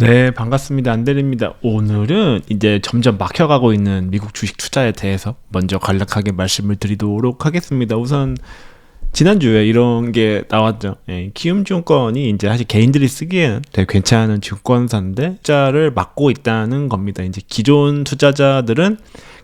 네, 반갑습니다. 안드립니다. 오늘은 이제 점점 막혀가고 있는 미국 주식 투자에 대해서 먼저 간략하게 말씀을 드리도록 하겠습니다. 우선 지난주에 이런 게 나왔죠. 예, 키움증권이 이제 사실 개인들이 쓰기에는 되게 괜찮은 증권사인데 투자를 막고 있다는 겁니다. 이제 기존 투자자들은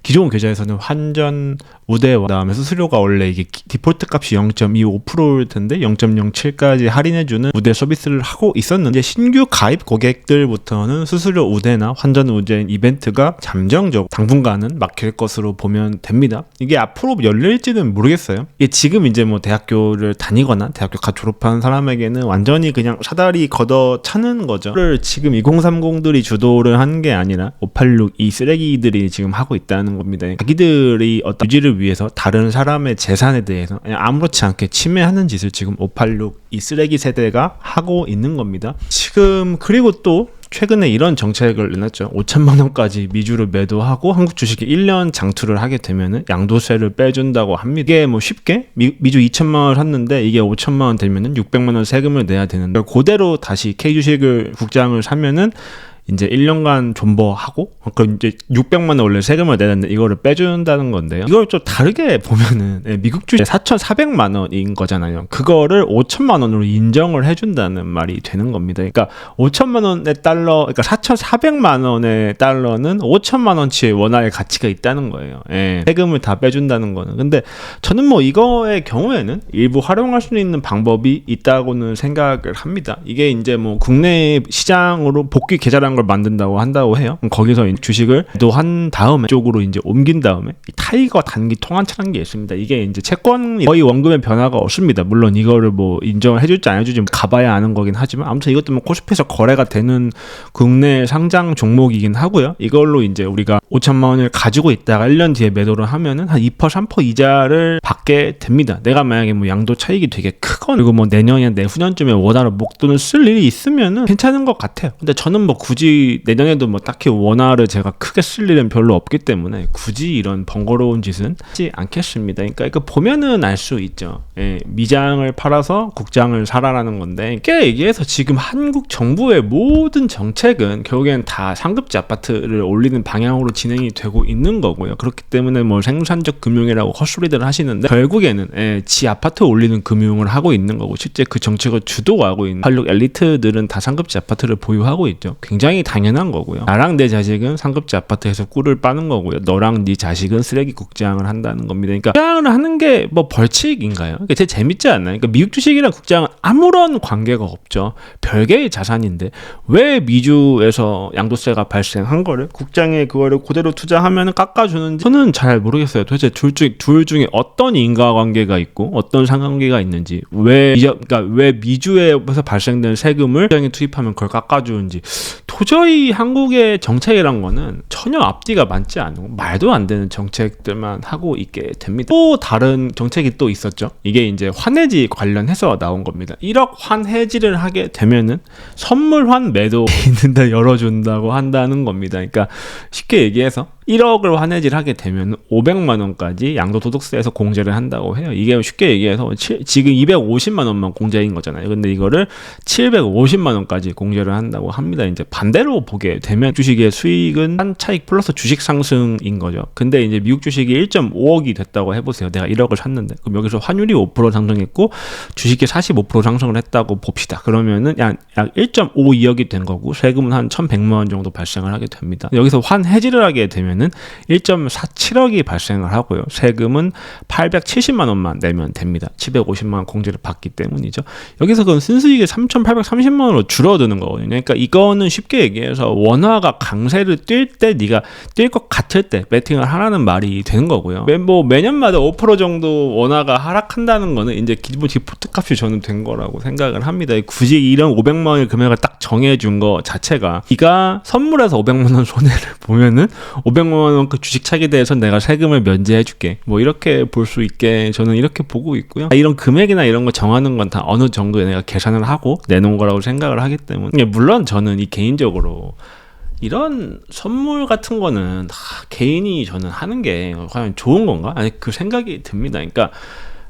기존 계좌에서는 환전 우대 그다음에 수수료가 원래 이게 디폴트 값이 0.25%일 텐데 0.07까지 할인해주는 우대 서비스를 하고 있었는데 신규 가입 고객들부터는 수수료 우대나 환전 우대 이벤트가 잠정적 당분간은 막힐 것으로 보면 됩니다. 이게 앞으로 열릴지는 모르겠어요. 이게 지금 이제 뭐 대학교를 다니거나 대학교 가 졸업한 사람에게는 완전히 그냥 사다리 걷어 차는 거죠. 를 지금 2030들이 주도를 한 게 아니라 586 이 쓰레기들이 지금 하고 있다는 겁니다. 자기들이 어떤 유지를 위해서 다른 사람의 재산에 대해서 아무렇지 않게 침해하는 짓을 지금 586 이 쓰레기 세대가 하고 있는 겁니다. 지금 그리고 또 최근에 이런 정책을 내놨죠. 5천만 원까지 미주를 매도하고 한국 주식에 1년 장투를 하게 되면은 양도세를 빼준다고 합니다. 이게 뭐 쉽게 미, 주 2천만 원을 샀는데 이게 5천만 원 되면은 600만 원 세금을 내야 되는데 그대로 다시 K 주식을 국장을 사면은 이제 1년간 존버하고 그럼 이제 600만 원 원래 세금을 내는데 이거를 빼준다는 건데요. 이걸 좀 다르게 보면은 예, 미국 주식 4,400만 원인 거잖아요. 그거를 5천만 원으로 인정을 해준다는 말이 되는 겁니다. 그러니까 5천만 원의 달러, 그러니까 4,400만 원의 달러는 5천만 원치의 원화의 가치가 있다는 거예요. 예, 세금을 다 빼준다는 거는. 근데 저는 뭐 이거의 경우에는 일부 활용할 수 있는 방법이 있다고는 생각을 합니다. 이게 이제 뭐 국내 시장으로 복귀 계좌랑 걸 만든다고 한다고 해요. 거기서 주식을 또한 다음에 쪽으로 이제 옮긴 다음에 타이거 단기 통환차라는 게 있습니다. 이게 이제 채권이 거의 원금의 변화가 없습니다. 물론 이거를 뭐 인정을 해줄지 안 해줄지 가봐야 아는 거긴 하지만 아무튼 이것도 뭐 코스피에서 거래가 되는 국내 상장 종목이긴 하고요. 이걸로 이제 우리가 5천만 원을 가지고 있다가 1년 뒤에 매도를 하면은 한 2% 3% 이자를 받게 됩니다. 내가 만약에 뭐 양도 차익이 되게 크건 그리고 뭐 내년이나 내후년쯤에 원화로 목돈을 쓸 일이 있으면은 괜찮은 것 같아요. 근데 저는 뭐 굳이 내년에도 뭐 딱히 원화를 제가 크게 쓸 일은 별로 없기 때문에 굳이 이런 번거로운 짓은 하지 않겠습니다. 그러니까 이거 보면은 알 수 있죠. 예, 미장을 팔아서 국장을 사라라는 건데 꽤 얘기해서 지금 한국 정부의 모든 정책은 결국엔 다 상급지 아파트를 올리는 방향으로 진행이 되고 있는 거고요. 그렇기 때문에 뭐 생산적 금융이라고 헛소리들 하시는데 결국에는 예, 지 아파트 올리는 금융을 하고 있는 거고 실제 그 정책을 주도하고 있는 한국 엘리트들은 다 상급지 아파트를 보유하고 있죠. 굉장히 당연한 거고요. 나랑 내 자식은 상급지 아파트에서 꿀을 빠는 거고요. 너랑 네 자식은 쓰레기 국장을 한다는 겁니다. 그러니까 국장을 하는 게 뭐 벌칙인가요? 그러니까 제 재밌지 않나요? 그러니까 미국 주식이랑 국장은 아무런 관계가 없죠. 별개의 자산인데 왜 미주에서 양도세가 발생한 거를 국장에 그거를 그대로 투자하면 깎아주는지 저는 잘 모르겠어요. 도대체 둘, 중, 둘 중에 어떤 인과관계가 있고 어떤 상관계가 있는지 왜 그러니까 왜 미주에서 발생된 세금을 국장에 투입하면 그걸 깎아주는지 도저히 한국의 정책이란 거는 전혀 앞뒤가 맞지 않고 말도 안 되는 정책들만 하고 있게 됩니다. 또 다른 정책이 또 있었죠. 이게 이제 환해지 관련해서 나온 겁니다. 1억 환해지를 하게 되면은 선물 환 매도 있는데 열어준다고 한다는 겁니다. 그러니까 쉽게 얘기해서 1억을 환해질 하게 되면 500만 원까지 양도소득세에서 공제를 한다고 해요. 이게 쉽게 얘기해서 지금 250만 원만 공제인 거잖아요. 근데 이거를 750만 원까지 공제를 한다고 합니다. 이제 반대로 보게 되면 주식의 수익은 한 차익 플러스 주식 상승인 거죠. 근데 이제 미국 주식이 1.5억이 됐다고 해보세요. 내가 1억을 샀는데 그럼 여기서 환율이 5% 상승했고 주식이 45% 상승을 했다고 봅시다. 그러면은 약, 약 1.52억이 된 거고 세금은 한 1,100만 원 정도 발생을 하게 됩니다. 여기서 환해지를 하게 되면 되면은 1.47억이 발생을 하고요. 세금은 870만 원만 내면 됩니다. 750만 원 공제를 받기 때문이죠. 여기서 그건 순수익이 3,830만 원으로 줄어드는 거거든요. 그러니까 이거는 쉽게 얘기해서 원화가 강세를 뛸 때 네가 뛸 것 같을 때 배팅을 하라는 말이 되는 거고요. 매, 뭐 매년마다 5% 정도 원화가 하락한다는 거는 이제 기본 디포트 값이 저는 된 거라고 생각을 합니다. 굳이 이런 500만 원의 금액을 딱 정해준 거 자체가 네가 선물해서 500만 원 손해를 보면은 500 200만 원그 주식 차익에 대해서 내가 세금을 면제해 줄게. 뭐 이렇게 볼 수 있게 저는 이렇게 보고 있고요. 이런 금액이나 이런 거 정하는 건 다 어느 정도에 내가 계산을 하고 내놓은 거라고 생각을 하기 때문에 물론 저는 이 개인적으로 이런 선물 같은 거는 다 개인이 저는 하는 게 과연 좋은 건가? 아니 그 생각이 듭니다. 그러니까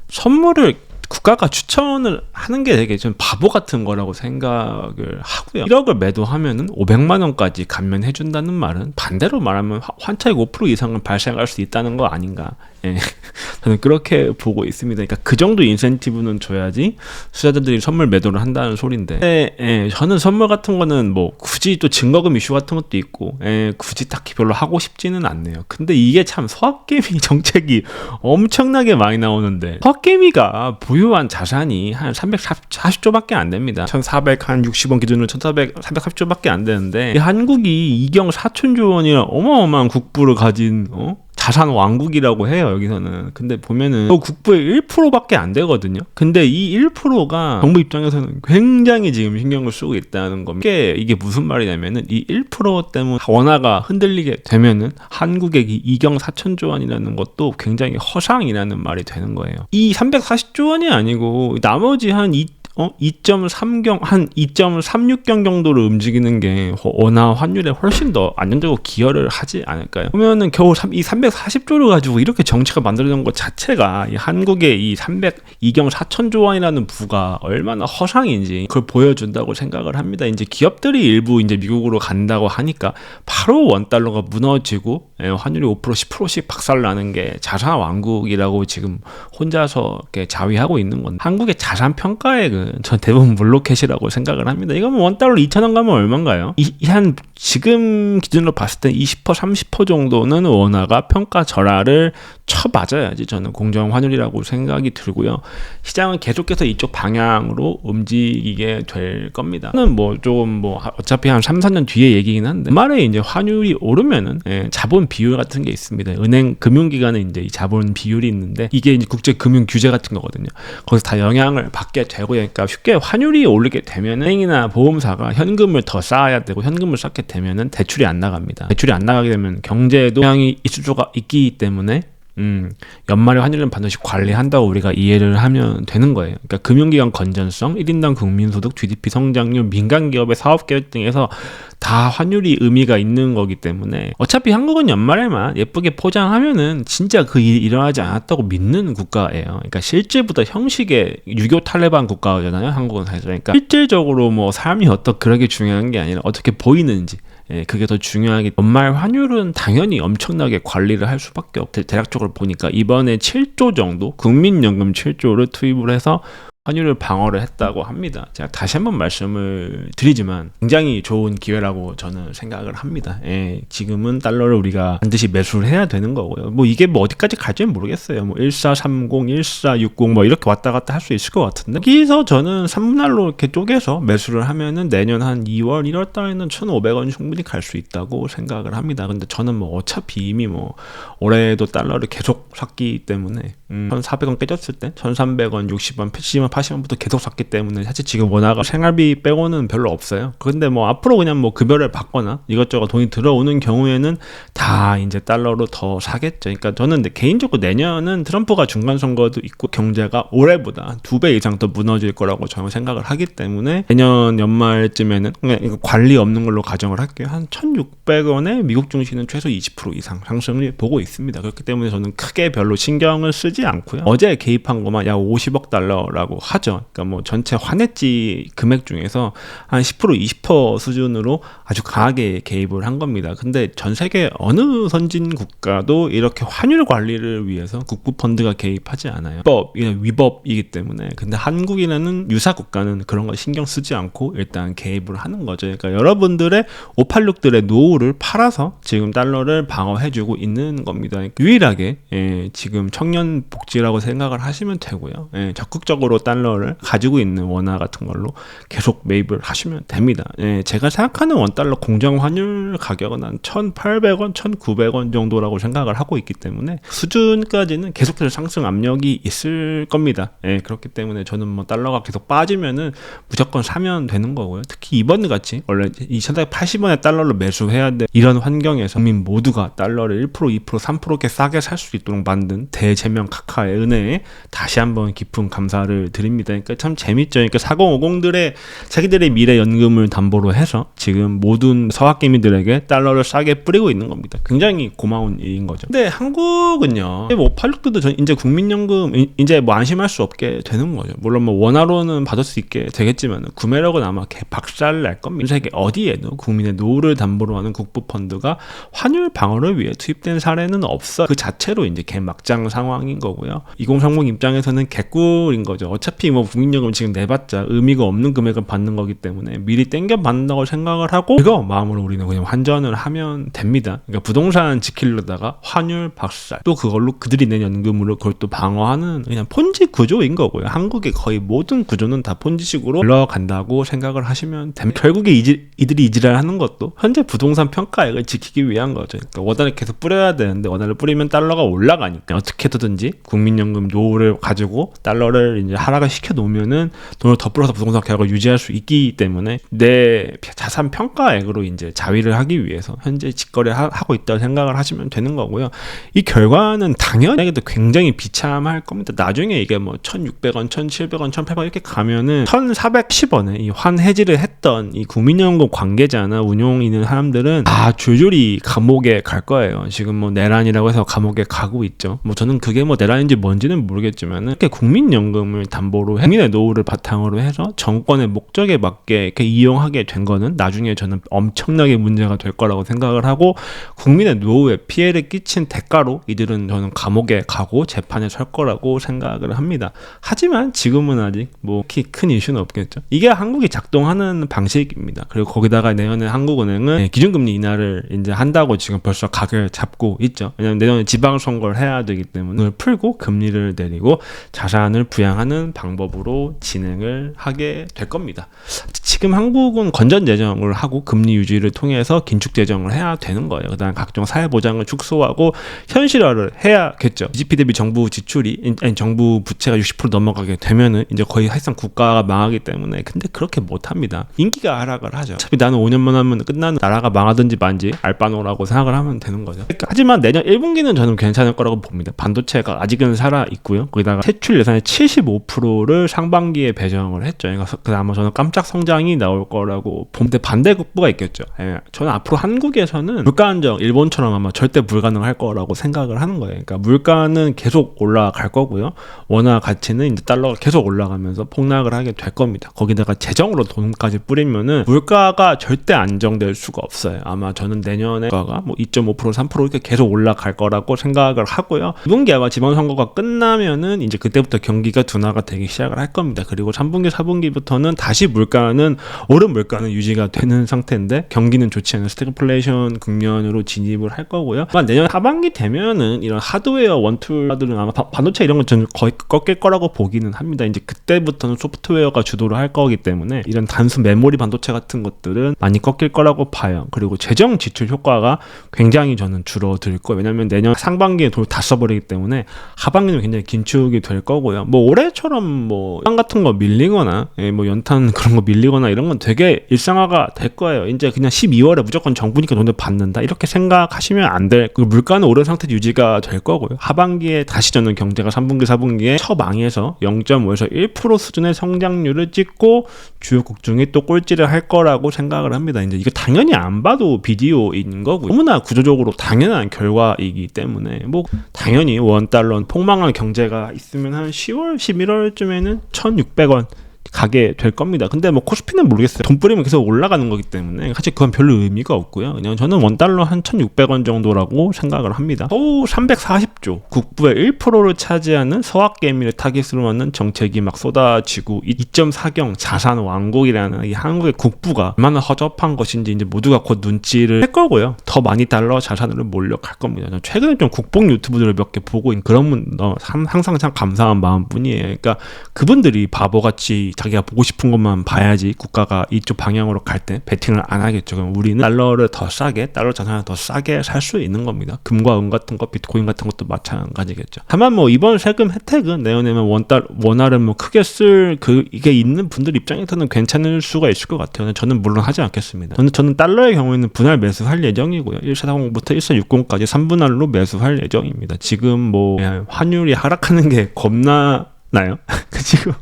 선물을 국가가 추천을 하는 게 되게 좀 바보 같은 거라고 생각을 하고요. 1억을 매도하면은 500만 원까지 감면해 준다는 말은 반대로 말하면 화- 환차익 5% 이상은 발생할 수 있다는 거 아닌가? 예. 저는 그렇게 보고 있습니다. 그러니까 그 정도 인센티브는 줘야지 투자자들이 선물 매도를 한다는 소린데, 예, 예, 저는 선물 같은 거는 뭐 굳이 또 증거금 이슈 같은 것도 있고, 예, 굳이 딱히 별로 하고 싶지는 않네요. 근데 이게 참 서학개미 정책이 엄청나게 많이 나오는데, 서학개미가 보유한 자산이 한 340조밖에 안 됩니다. 1,460원 기준으로 1,400, 340조밖에 안 되는데, 이 한국이 이경 4천조 원이나 어마어마한 국부를 가진, 어? 자산 왕국이라고 해요 여기서는. 근데 보면은 그 국부의 1%밖에 안 되거든요. 근데 이 1%가 정부 입장에서는 굉장히 지금 신경을 쓰고 있다는 겁니다. 이게, 이게 무슨 말이냐면은 이 1% 때문에 원화가 흔들리게 되면은 한국의 이 이경 4천조 원이라는 것도 굉장히 허상이라는 말이 되는 거예요. 이 340조 원이 아니고 나머지 한 2, 어? 2.3경, 한 2.36경 정도로 움직이는 게 원화 환율에 훨씬 더 안정적으로 기여를 하지 않을까요? 보면은 겨우 3, 이 340조를 가지고 이렇게 정치가 만들어진 것 자체가 이 한국의 이 302경 4천조 원이라는 부가 얼마나 허상인지 그걸 보여준다고 생각을 합니다. 이제 기업들이 일부 이제 미국으로 간다고 하니까 바로 원 달러가 무너지고 예, 환율이 5% 10%씩 박살나는 게 자산 왕국이라고 지금 혼자서 이렇게 자위하고 있는 건데 한국의 자산 평가액은 전 대부분 물로켓이라고 생각을 합니다. 이거 뭐 원달러 2천 원 가면 얼마인가요? 이 한 지금 기준으로 봤을 때 20% 30% 정도는 원화가 평가 절하를 쳐 맞아야지 저는 공정 환율이라고 생각이 들고요. 시장은 계속해서 이쪽 방향으로 움직이게 될 겁니다. 저는 뭐 조금 뭐 어차피 한 3, 4년 뒤에 얘기긴 한데 말에 이제 환율이 오르면은 예, 자본 비율 같은 게 있습니다. 은행 금융기관에 이제 이 자본 비율이 있는데 이게 이제 국제 금융 규제 같은 거거든요. 거기서 다 영향을 받게 되고 쉽게 환율이 오르게 되면 은행이나 보험사가 현금을 더 쌓아야 되고 현금을 쌓게 되면은 대출이 안 나갑니다. 대출이 안 나가게 되면 경제에도 영향이 있을 수가 있기 때문에 음, 연말에 환율은 반드시 관리한다고 우리가 이해를 하면 되는 거예요. 그러니까 금융기관 건전성, 1인당 국민소득, GDP 성장률, 민간기업의 사업계획 등에서 다 환율이 의미가 있는 거기 때문에 어차피 한국은 연말에만 예쁘게 포장하면은 진짜 그 일이 일어나지 않았다고 믿는 국가예요. 그러니까 실질보다 형식의 유교 탈레반 국가잖아요. 한국은 사실. 그러니까 실질적으로 뭐 삶이 어떻게 그렇게 중요한 게 아니라 어떻게 보이는지 예, 그게 더 중요하기 연말 환율은 당연히 엄청나게 관리를 할 수밖에 없대 대략적으로 보니까 이번에 7조 정도 국민연금 7조를 투입을 해서 환율을 방어를 했다고 합니다. 제가 다시 한번 말씀을 드리지만 굉장히 좋은 기회라고 저는 생각을 합니다. 예, 지금은 달러를 우리가 반드시 매수를 해야 되는 거고요. 뭐 이게 뭐 어디까지 갈지는 모르겠어요. 뭐 1430, 1460 뭐 이렇게 왔다 갔다 할 수 있을 것 같은데 여기서 저는 3분할로 이렇게 쪼개서 매수를 하면은 내년 한 2월, 1월 달에는 1,500원 충분히 갈 수 있다고 생각을 합니다. 근데 저는 뭐 어차피 이미 뭐 올해도 달러를 계속 샀기 때문에 음, 1,400원 깨졌을 때 1,300원, 60원, 70원, 80원부터 계속 샀기 때문에 사실 지금 원화가 생활비 빼고는 별로 없어요. 근데 뭐 앞으로 그냥 뭐 급여를 받거나 이것저것 돈이 들어오는 경우에는 다 이제 달러로 더 사겠죠. 그러니까 저는 개인적으로 내년은 트럼프가 중간 선거도 있고 경제가 올해보다 두 배 이상 더 무너질 거라고 저는 생각을 하기 때문에 내년 연말쯤에는 그냥 관리 없는 걸로 가정을 할게요. 한 1,600원에 미국 증시는 최소 20% 이상 상승을 보고 있습니다. 그렇기 때문에 저는 크게 별로 신경을 쓰지 않고요. 어제 개입한 것만 약 50억 달러라고 하죠. 그러니까 뭐 전체 환해지 금액 중에서 한 10% 20% 수준으로 아주 강하게 개입을 한 겁니다. 근데 전 세계 어느 선진 국가도 이렇게 환율 관리를 위해서 국부 펀드가 개입하지 않아요. 이게 위법이기 때문에. 근데 한국이라는 유사 국가는 그런 거 신경 쓰지 않고 일단 개입을 하는 거죠. 그러니까 여러분들의 586들의 노후를 팔아서 지금 달러를 방어해주고 있는 겁니다. 유일하게 예, 지금 청년 복지라고 생각을 하시면 되고요. 예, 적극적으로 달러를 가지고 있는 원화 같은 걸로 계속 매입을 하시면 됩니다. 예, 제가 생각하는 원달러 공정 환율 가격은 한 1,800원, 1,900원 정도라고 생각을 하고 있기 때문에 수준까지는 계속해서 상승 압력이 있을 겁니다. 예, 그렇기 때문에 저는 뭐 달러가 계속 빠지면은 무조건 사면 되는 거고요. 특히 이번 같이 원래 2,480원에 달러를 매수해야 돼 이런 환경에서 국민 모두가 달러를 1%, 2%, 3% 이렇게 싸게 살 수 있도록 만든 대제명 카카의 은혜에 다시 한번 깊은 감사를 드립니다. 그러니까 참 재밌죠. 그러니까 4050들의 자기들의 미래 연금을 담보로 해서 지금 모든 서학개미들에게 달러를 싸게 뿌리고 있는 겁니다. 굉장히 고마운 일인 거죠. 근데 한국은요, 뭐 86도도 전 이제 국민연금 이- 이제 뭐 안심할 수 없게 되는 거죠. 물론 뭐 원화로는 받을 수 있게 되겠지만 구매력은 아마 개 박살 날 겁니다. 세계 어디에도 국민의 노후를 담보로 하는 국부 펀드가 환율 방어를 위해 투입된 사례는 없어. 그 자체로 이제 개막장 상황인 거 고요. 2030 입장에서는 개꿀인 거죠. 어차피 뭐 국민연금 지금 내봤자 의미가 없는 금액을 받는 거기 때문에 미리 땡겨 받는다고 생각을 하고 그거 마음으로 우리는 그냥 환전을 하면 됩니다. 그러니까 부동산 지키려다가 환율 박살 또 그걸로 그들이 낸 연금으로 그걸 또 방어하는 그냥 폰지 구조인 거고요. 한국의 거의 모든 구조는 다 폰지식으로 흘러간다고 생각을 하시면 됩니다. 결국에 이지, 이들이 이지랄하는 것도 현재 부동산 평가액을 지키기 위한 거죠. 그러니까 원화를 계속 뿌려야 되는데 원화를 뿌리면 달러가 올라가니까 어떻게든지 국민연금 노후를 가지고 달러를 이제 하락을 시켜 놓으면은 돈을 더 풀어서 부동산 계약을 유지할 수 있기 때문에 내 자산 평가액으로 이제 자위를 하기 위해서 현재 직거래 하- 하고 있다고 생각을 하시면 되는 거고요. 이 결과는 당연하게도 굉장히 비참할 겁니다. 나중에 이게 뭐 1,600원, 1,700원, 1,800원 이렇게 가면은 1,410원에 이 환해지를 했던 이 국민연금 관계자나 운용 있는 사람들은 다 줄줄이 감옥에 갈 거예요. 지금 뭐 내란이라고 해서 감옥에 가고 있죠. 뭐 저는 그게 뭐 내 란인지 뭔지는 모르겠지만은 이렇게 국민연금을 담보로 해- 국민의 노후를 바탕으로 해서 정권의 목적에 맞게 이렇게 이용하게 된 거는 나중에 저는 엄청나게 문제가 될 거라고 생각을 하고 국민의 노후에 피해를 끼친 대가로 이들은 저는 감옥에 가고 재판에 설 거라고 생각을 합니다. 하지만 지금은 아직 뭐큰 이슈는 없겠죠. 이게 한국이 작동하는 방식입니다. 그리고 거기다가 내년에 한국은행은 네, 기준금리 인하를 이제 한다고 지금 벌써 각을 잡고 있죠. 왜냐하면 내년에 지방선거를 해야 되기 때문에 그걸 풀고 금리를 내리고 자산을 부양하는 방법으로 진행을 하게 될 겁니다. 지금 한국은 건전 재정을 하고 금리 유지를 통해서 긴축 재정을 해야 되는 거예요. 그다음 각종 사회 보장을 축소하고 현실화를 해야겠죠. GDP 대비 정부 지출이 아니 정부 부채가 60% 넘어가게 되면은 이제 거의 사실상 국가가 망하기 때문에 근데 그렇게 못 합니다. 인기가 하락을 하죠. 어차피 나는 5년만 하면 끝나는 나라가 망하든지 만지 알바노라고 생각을 하면 되는 거죠. 그러니까 하지만 내년 1분기는 저는 괜찮을 거라고 봅니다. 반도체가 아직은 살아 있고요. 거기다가 세출 예산의 75%를 상반기에 배정을 했죠. 그러니까 그다음 저는 깜짝 성장이 나올 거라고 봄때 반대 국부가 있겠죠. 예, 저는 앞으로 한국에서는 물가 안정 일본처럼 아마 절대 불가능할 거라고 생각을 하는 거예요. 그러니까 물가는 계속 올라갈 거고요. 원화 가치는 이제 달러가 계속 올라가면서 폭락을 하게 될 겁니다. 거기다가 재정으로 돈까지 뿌리면은 물가가 절대 안정될 수가 없어요. 아마 저는 내년에 물가가 뭐 2.5% 3% 이렇게 계속 올라갈 거라고 생각을 하고요. 2분기 아마 지방 선거가 끝나면은 이제 그때부터 경기가 둔화가 되기 시작을 할 겁니다. 그리고 3분기 4분기부터는 다시 물가는 오른 물가는 유지가 되는 상태인데 경기는 좋지 않은 스태그플레이션 국면으로 진입을 할 거고요. 아마 내년 하반기 되면은 이런 하드웨어 원툴들은 아마 바- 반도체 이런 건 저는 거의 꺾일 거라고 보기는 합니다. 이제 그때부터는 소프트웨어가 주도를 할 거기 때문에 이런 단순 메모리 반도체 같은 것들은 많이 꺾일 거라고 봐요. 그리고 재정 지출 효과가 굉장히 저는 줄어들 거예요. 왜냐면 내년 상반기에 돈을 다 써버리기 때문에 하반기는 굉장히 긴축이 될 거고요. 뭐 올해처럼 뭐 연탄 같은 거 밀리거나 예, 뭐 연탄 그런 거 밀리거나 이런 건 되게 일상화가 될 거예요. 이제 그냥 12월에 무조건 정부니까 돈을 받는다 이렇게 생각하시면 안 될. 그 물가는 오른 상태 유지가 될 거고요. 하반기에 다시 저는 경제가 3분기 4분기에 처망해서 0.5에서 1% 수준의 성장률을 찍고 주요 국 중에 또 꼴찌를 할 거라고 생각을 합니다. 이제 이거 당연히 안 봐도 비디오인 거고 너무나 구조적으로 당연한 결과이기 때문에 뭐 당연히 원 달러 폭망한 경제가 있으면 한 10월 11월쯤에는 1,600원 가게 될 겁니다. 근데 뭐 코스피는 모르겠어요. 돈 뿌리면 계속 올라가는 거기 때문에 사실 그건 별로 의미가 없고요. 그냥 저는 원 달러 한 1,600원 정도라고 생각을 합니다. 또 340조 국부의 1%를 차지하는 서학개미를 타깃으로 하는 정책이 막 쏟아지고 2.4경 자산 왕국이라는 이 한국의 국부가 얼마나 허접한 것인지 이제 모두가 곧 눈치를 할 거고요. 더 많이 달러 자산으로 몰려갈 겁니다. 최근에 좀 국뽕 유튜브들을 몇 개 보고 있는 그런 분 항상 참 감사한 마음뿐이에요. 그러니까 그분들이 바보같이 자기가 보고 싶은 것만 봐야지 국가가 이쪽 방향으로 갈 때 베팅을 안 하겠죠. 그럼 우리는 달러를 더 싸게 달러 자산을 더 싸게 살 수 있는 겁니다. 금과 은 같은 거, 비트코인 같은 것도 마찬가지겠죠. 다만 뭐 이번 세금 혜택은 내년에는 원달 원화를 뭐 크게 쓸 그 이게 있는 분들 입장에서는 괜찮을 수가 있을 것 같아요. 저는 물론 하지 않겠습니다. 저는 저는 달러의 경우에는 분할 매수할 예정이고요. 예정이고요. 1440부터 1460까지 3분할로 매수할 예정입니다. 지금 뭐 예, 환율이 하락하는 게 겁나 나요? 그 지금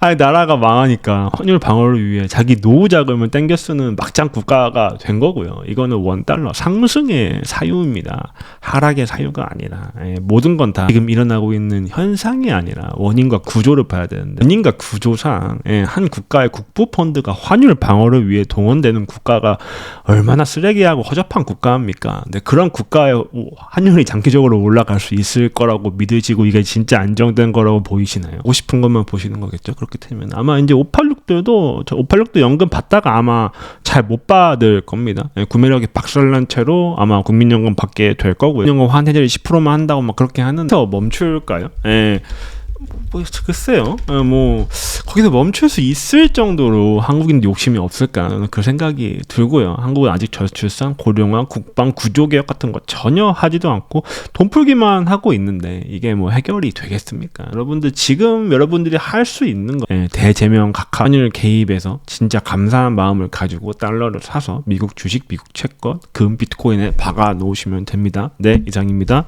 아니 나라가 망하니까 환율 방어를 위해 자기 노후 자금을 땡겨 쓰는 막장 국가가 된 거고요. 이거는 원 달러 상승의 사유입니다. 하락의 사유가 아니라 예, 모든 건 다 지금 일어나고 있는 현상이 아니라 원인과 구조를 봐야 되는데 원인과 구조상 예, 한 국가의 국부 펀드가 환율 방어를 위해 동원되는 국가가 얼마나 쓰레기하고 허접한 국가입니까? 근데 그런 국가의 환율이 장기적으로 올라갈 수 있을 거라고 믿으시고 이게 진짜 안정된 거라고 보이시나요? 보고 싶은 것만 보시는 거겠죠? 그렇게 되면 아마 이제 586들도 저 586도 연금 받다가 아마 잘 못 받을 겁니다. 예, 구매력이 박살난 채로 아마 국민연금 받게 될 거고요. 연금 환해제를 10%만 한다고 막 그렇게 하는데 멈출까요? 예. 뭐 글쎄요. 어, 뭐 거기서 멈출 수 있을 정도로 한국인 욕심이 없을까 그 생각이 들고요. 한국은 아직 저출산, 고령화, 국방, 구조 개혁 같은 거 전혀 하지도 않고 돈 풀기만 하고 있는데 이게 뭐 해결이 되겠습니까? 여러분들 지금 여러분들이 할 수 있는 거 예, 대제명 각하 환율 개입해서 진짜 감사한 마음을 가지고 달러를 사서 미국 주식, 미국 채권, 금, 비트코인에 박아 놓으시면 됩니다. 네 이상입니다.